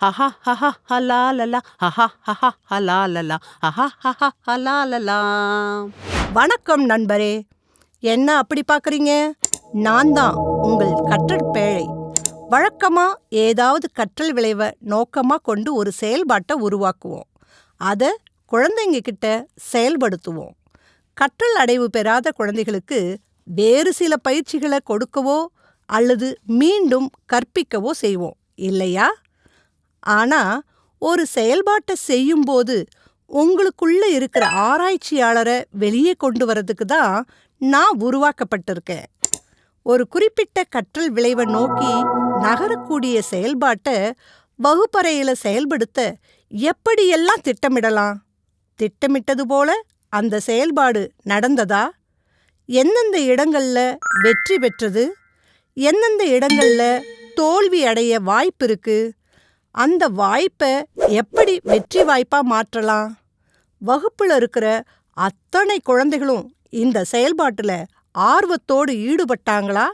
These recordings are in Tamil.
ஹஹா ஹஹா ஹலா லலா ஹஹா ஹஹா ஹலா லலா ஹஹா ஹஹா ஹலா லலா வணக்கம் நண்பரே. என்ன அப்படி பார்க்குறீங்க? நான் தான் உங்கள் கற்றல் பேழை. வழக்கமாக ஏதாவது கற்றல் விளைவை நோக்கமாக கொண்டு ஒரு செயல்பாட்டை உருவாக்குவோம். அதை குழந்தைங்க கிட்ட செயல்படுத்துவோம். கற்றல் அடைவு பெறாத குழந்தைகளுக்கு வேறு சில பயிற்சிகளை கொடுக்கவோ அல்லது மீண்டும் கற்பிக்கவோ செய்வோம். இல்லையா? ஆனா ஒரு செயல்பாட்டை செய்யும்போது உங்களுக்குள்ள இருக்கிற ஆராய்ச்சியாளரை வெளியே கொண்டு வரதுக்கு தான் நான் உருவாக்கப்பட்டிருக்கேன். ஒரு குறிப்பிட்ட கற்றல் விளைவை நோக்கி நகரக்கூடிய செயல்பாட்டை வகுப்பறையில செயல்படுத்த எப்படியெல்லாம் திட்டமிடலாம்? திட்டமிட்டது போல அந்த செயல்பாடு நடந்ததா? எந்தெந்த இடங்கள்ல வெற்றி பெற்றது? எந்தெந்த இடங்கள்ல தோல்வி அடைய வாய்ப்பு இருக்குது அந்த வாய்ப்பை எப்படி வெற்றி வாய்ப்பா மாற்றலாம்? வகுப்புல இருக்கிற அத்தனை குழந்தைகளும் இந்த செயல்பாட்டுல ஆர்வத்தோடு ஈடுபட்டாங்களா?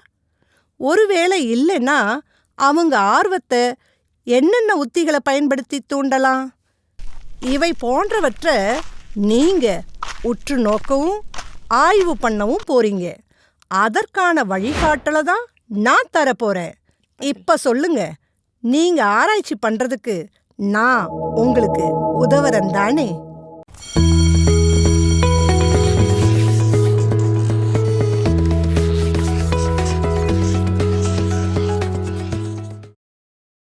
ஒருவேளை இல்லைன்னா அவங்க ஆர்வத்தை என்னென்ன உத்திகளை பயன்படுத்தி தூண்டலாம்? இவை போன்றவற்றை நீங்க உற்று நோக்கவும் ஆய்வு பண்ணவும் போறீங்க. அதற்கான வழிகாட்டலை தான் நான் தரப்போறேன். இப்ப சொல்லுங்க நீங்க ஆராய்ச்சி பண்றதுக்கு நான் உங்களுக்கு உதவுறேன் தானே?